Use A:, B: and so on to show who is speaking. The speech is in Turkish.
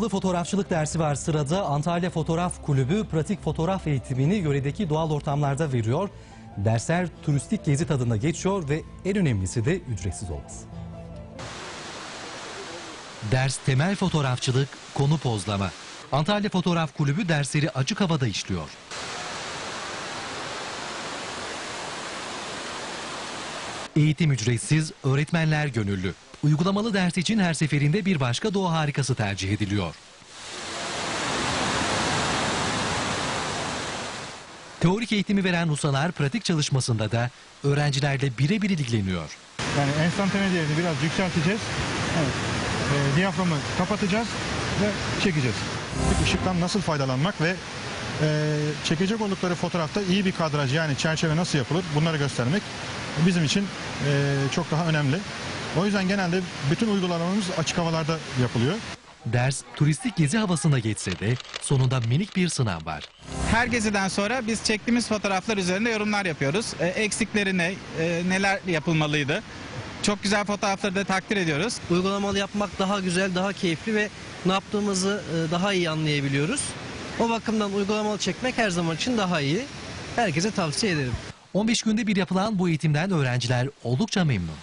A: Fotoğrafçılık dersi var sırada. Antalya Fotoğraf Kulübü pratik fotoğraf eğitimini yöredeki doğal ortamlarda veriyor. Dersler turistik gezi tadında geçiyor ve en önemlisi de ücretsiz olması. Ders temel fotoğrafçılık, konu pozlama. Antalya Fotoğraf Kulübü dersleri açık havada işliyor. Eğitim ücretsiz, öğretmenler gönüllü. Uygulamalı ders için her seferinde bir başka doğa harikası tercih ediliyor. Teorik eğitimi veren ustalar pratik çalışmasında da öğrencilerle birebir ilgileniyor.
B: Yani enstantane değerini biraz yükselteceğiz. Evet. Ee, diyaframı kapatacağız ve çekeceğiz. Işıktan nasıl faydalanmak ve e, çekecek oldukları fotoğrafta iyi bir kadraj yani çerçeve nasıl yapılır bunları göstermek bizim için e, çok daha önemli. O yüzden genelde bütün uygulamalarımız açık havalarda yapılıyor.
A: Ders turistik gezi havasında geçse de sonunda minik bir sınav var.
C: Her geziden sonra biz çektiğimiz fotoğraflar üzerinde yorumlar yapıyoruz. E, eksikleri ne, e, neler yapılmalıydı. Çok güzel fotoğrafları da takdir ediyoruz.
D: uygulamalı yapmak daha güzel, daha keyifli ve ne yaptığımızı e, daha iyi anlayabiliyoruz. O bakımdan uygulamalı çekmek her zaman için daha iyi. Herkese tavsiye ederim.
A: 15 günde bir yapılan bu eğitimden öğrenciler oldukça memnun.